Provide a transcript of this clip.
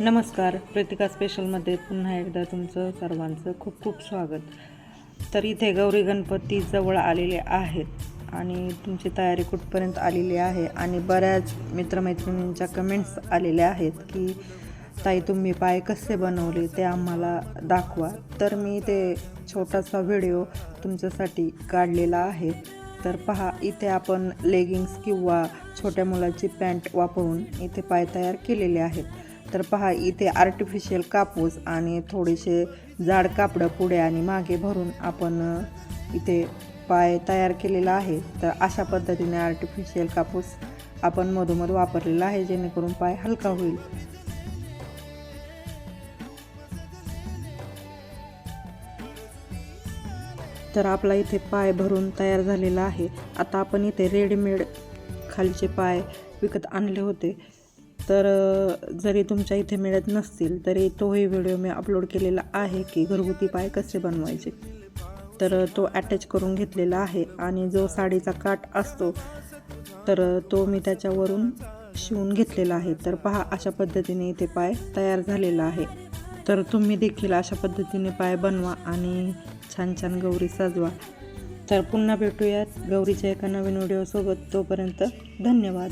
नमस्कार. प्रतिका स्पेशलमध्ये पुन्हा एकदा तुमचं सर्वांचं खूप खूप स्वागत. तर इथे गौरी गणपती जवळ आलेले आहेत आणि तुमची तयारी कुठपर्यंत आलेली आहे आणि बऱ्याच मित्रमैत्रिणींच्या कमेंट्स आलेल्या आहेत की ताई तुम्ही पाय कसे बनवले ते आम्हाला दाखवा. तर मी ते छोटासा व्हिडिओ तुमच्यासाठी काढलेला आहे. तर पहा इथे आपण लेगिंग्स किंवा छोट्या मुलाची पॅन्ट वापरून इथे पाय तयार केलेले आहेत. तर पहा इथे आर्टिफिशियल कापूस आणि थोडेसे जाड कापडं पुढे आणि मागे भरून आपण इथे पाय तयार केलेला आहे. तर अशा पद्धतीने आर्टिफिशियल कापूस आपण मधोमध वापरलेला आहे जेणेकरून पाय हलका होईल. तर आपला इथे पाय भरून तयार झालेला आहे. आता आपण इथे रेडीमेड खालचे पाय विकत आणले होते. तर जरी तुमच्या इथे मिळत नसतील तरी तोही व्हिडिओ मी अपलोड केलेला आहे की घरगुती पाय कसे बनवायचे. तर तो अटॅच करून घेतलेला आहे आणि जो साडीचा काठ असतो तर तो मी त्याच्यावरून शिवून घेतलेला आहे. तर पहा अशा पद्धतीने इथे पाय तयार झालेला आहे. तर तुम्ही देखील अशा पद्धतीने पाय बनवा आणि छान छान गौरी सजवा. तर पुन्हा भेटूयात गौरीच्या एका नवीन व्हिडिओसोबत. तोपर्यंत धन्यवाद.